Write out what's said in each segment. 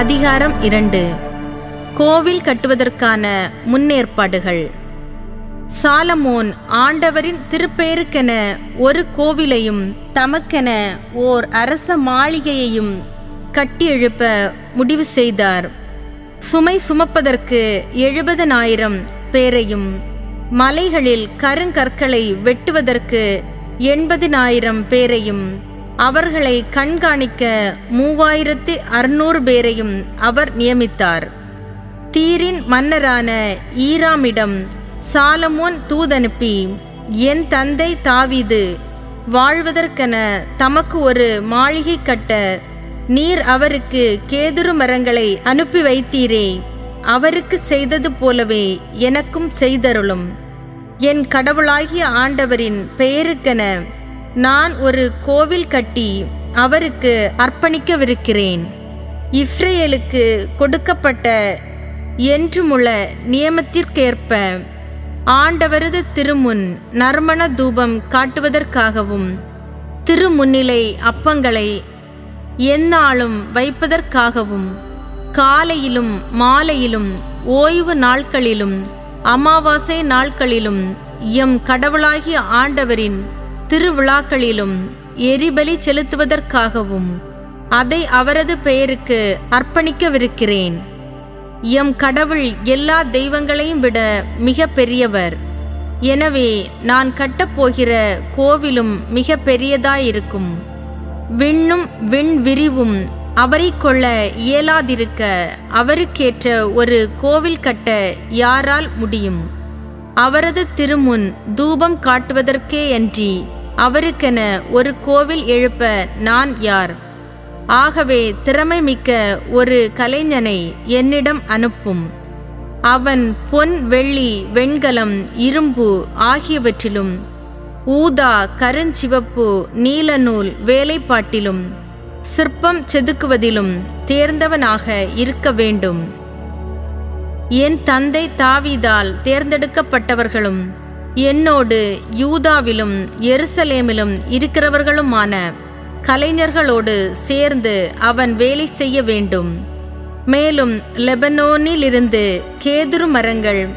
அதிகாரம் இரண்டு. கோவில் கட்டுவதற்கான முன்னேற்பாடுகள். சாலமோன் ஆண்டவரின் திருப்பெயருக்கென ஒரு கோவிலையும் தமக்கென ஓர் அரச மாளிகையையும் கட்டி எழுப்ப முடிவு செய்தார். சுமை சுமப்பதற்கு எழுபதனாயிரம் பேரையும் மலைகளில் கருங்கற்களை வெட்டுவதற்கு எண்பதினாயிரம் பேரையும் அவர்களை கண்காணிக்க மூவாயிரத்தி அறுநூறு பேரையும் அவர் நியமித்தார். தீரின் மன்னரான ஈராமிடம் சாலமோன் தூதனுப்பி என் தந்தை தாவீது வாழ்வதற்கென தமக்கு ஒரு மாளிகை கட்ட நீர் அவருக்கு கேதுரு மரங்களை அனுப்பி வைத்தீரே அவருக்கு செய்தது போலவே எனக்கும் செய்தருளும். என் கடவுளாகிய ஆண்டவரின் பெயருக்கென நான் ஒரு கோவில் கட்டி அவருக்கு அர்ப்பணிக்கவிருக்கிறேன். இஸ்ரேலுக்கு கொடுக்கப்பட்ட என்றுமுள்ள நியமத்திற்கேற்ப ஆண்டவரது திருமுன் நறுமண தூபம் காட்டுவதற்காகவும் திருமுன்னிலை அப்பங்களை எந்நாளும் வைப்பதற்காகவும் காலையிலும் மாலையிலும் ஓய்வு நாட்களிலும் அமாவாசை நாட்களிலும் எம் கடவுளாகிய ஆண்டவரின் திருவிழாக்களிலும் எரிபலி செலுத்துவதற்காகவும் அதை அவரது பெயருக்கு அர்ப்பணிக்கவிருக்கிறேன். எம் கடவுள் எல்லா தெய்வங்களையும் விட மிக பெரியவர். எனவே நான் கட்டப்போகிற கோவிலும் மிக பெரியதாயிருக்கும். விண்ணும் விண் விரிவும் அவரை கொள்ள இயலாதிருக்க அவருக்கேற்ற ஒரு கோவில் கட்ட யாரால் முடியும்? அவரது திருமுன் தூபம் காட்டுவதற்கே அன்றி அவருக்கென ஒரு கோவில் எழுப்ப நான் யார்? ஆகவே திறமை மிக்க ஒரு கலைஞனை என்னிடம் அனுப்பும். அவன் பொன் வெள்ளி வெண்கலம் இரும்பு ஆகியவற்றிலும் ஊதா கருஞ்சிவப்பு நீலநூல் வேலைப்பாட்டிலும் சிற்பம் செதுக்குவதிலும் தேர்ந்தவனாக இருக்க வேண்டும். என் தந்தை தாவிதால் தேர்ந்தெடுக்கப்பட்டவர்களும் என்னோடு யூதாவிலும் எருசலேமிலும் இருக்கிறவர்களுமான கலைஞர்களோடு சேர்ந்து அவன் வேலை செய்ய வேண்டும். மேலும் லெபனோனிலிருந்து கேதுரு மரங்கள்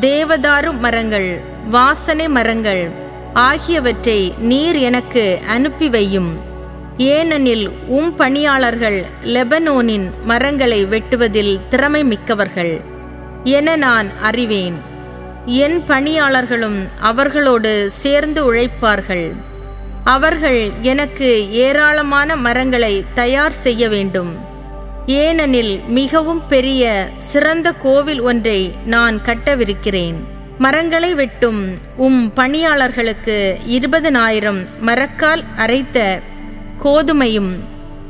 தேவதாரு மரங்கள் வாசனை மரங்கள் ஆகியவற்றை நீர் எனக்கு அனுப்பி வையும். ஏனெனில் உம் பணியாளர்கள் லெபனோனின் மரங்களை வெட்டுவதில் திறமை மிக்கவர்கள். என நான் அறிவேன். என் பணியாளர்களும் அவர்களோடு சேர்ந்து உழைப்பார்கள். அவர்கள் எனக்கு ஏராளமான மரங்களை தயார் செய்ய வேண்டும். ஏனெனில் மிகவும் பெரிய சிறந்த கோவில் ஒன்றை நான் கட்டவிருக்கிறேன். மரங்களை வெட்டும் உம் பணியாளர்களுக்கு இருபதனாயிரம் மரக்கால் அரைத்த கோதுமையும்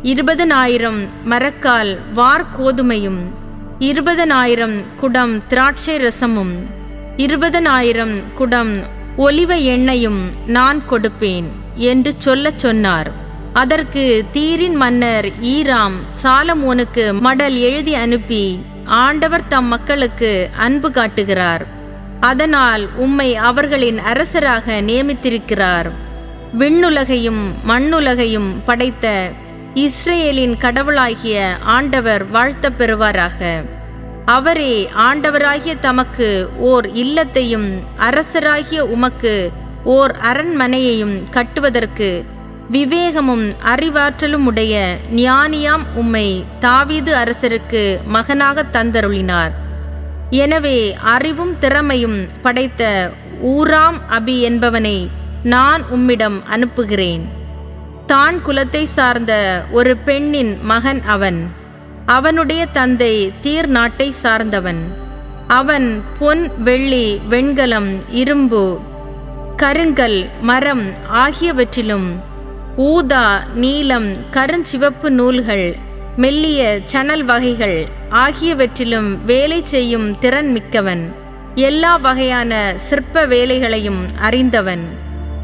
இருபதனாயிரம் மரக்கால் வார் கோதுமையும் இருபதனாயிரம் குடம் திராட்சை ரசமும் இருபதனாயிரம் குடம் ஒலிவ எண்ணெயும் நான் கொடுப்பேன் என்று சொல்லச் சொன்னார். அதற்கு தீரின் மன்னர் ஈராம் சாலமோனுக்கு மடல் எழுதி அனுப்பி ஆண்டவர் தம் மக்களுக்கு அன்பு காட்டுகிறார். அதனால் உம்மை அவர்களின் அரசராக நியமித்திருக்கிறார். விண்ணுலகையும் மண்ணுலகையும் படைத்த இஸ்ரேலின் கடவுளாகிய ஆண்டவர் வாழ்த்தப் பெறுவாராக. அவரே ஆண்டவராகிய தமக்கு ஓர் இல்லத்தையும் அரசராகிய உமக்கு ஓர் அரண்மனையையும் கட்டுவதற்கு விவேகமும் அறிவாற்றலும் உடைய ஞானியாம் உம்மை தாவீது அரசருக்கு மகனாக தந்தருளினார். எனவே அறிவும் திறமையும் படைத்த ஊராம் அபி என்பவனை நான் உம்மிடம் அனுப்புகிறேன். தான் குலத்தை சார்ந்த ஒரு பெண்ணின் மகன் அவன். அவனுடைய தந்தை தீர் நாட்டை சார்ந்தவன். அவன் பொன் வெள்ளி வெண்கலம் இரும்பு கருங்கல் மரம் ஆகியவற்றிலும் ஊதா நீலம் கருஞ்சிவப்பு நூல்கள் மெல்லிய சணல் வகைகள் ஆகியவற்றிலும் வேலை செய்யும் திறன் மிக்கவன். எல்லா வகையான சிற்ப வேலைகளையும் அறிந்தவன்.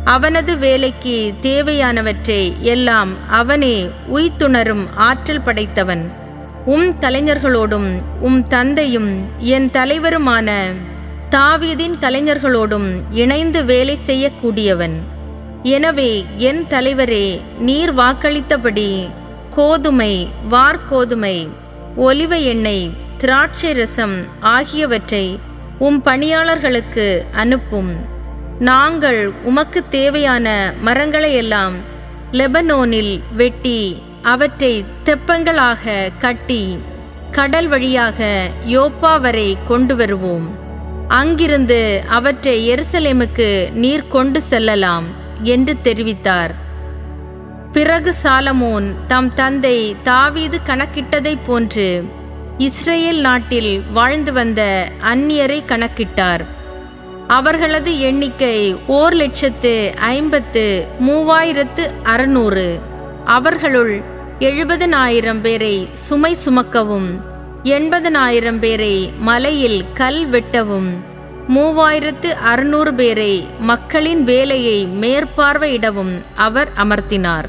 அவனது வேலைக்கு தேவையானவற்றை எல்லாம் அவனே உய்த்துணரும் ஆற்றல் படைத்தவன். உம் கலைஞர்களோடும் உம் தந்தையும் என் தலைவருமான தாவீதின் கலைஞர்களோடும் இணைந்து வேலை செய்யக்கூடியவன். எனவே என் தலைவரே நீர் வாக்களித்தபடி கோதுமை வார்கோதுமை ஒலிவ எண்ணெய் திராட்சை ரசம் ஆகியவற்றை உம் பணியாளர்களுக்கு அனுப்பும். நாங்கள் உமக்கு தேவையான மரங்களையெல்லாம் லெபனோனில் வெட்டி அவற்றை தெப்பங்களாக கட்டி கடல் வழியாக யோப்பா வரை கொண்டு வருவோம். அங்கிருந்து அவற்றை எருசலேமுக்கு நீர் கொண்டு செல்லலாம் என்று தெரிவித்தார். பிறகு சாலமோன் தம் தந்தை தாவீது கணக்கிட்டதைப் போன்று இஸ்ரேல் நாட்டில் வாழ்ந்து வந்த அந்நியரை கணக்கிட்டார். அவர்களது எண்ணிக்கை ஓர் லட்சத்து ஐம்பத்து மூவாயிரத்து அறுநூறு. அவர்களுள் எழுபதனாயிரம் பேரை சுமை சுமக்கவும் எண்பதனாயிரம் பேரை மலையில் கல் வெட்டவும் மூவாயிரத்து அறுநூறு பேரை மக்களின் வேலையை மேற்பார்வையிடவும் அவர் அமர்த்தினார்.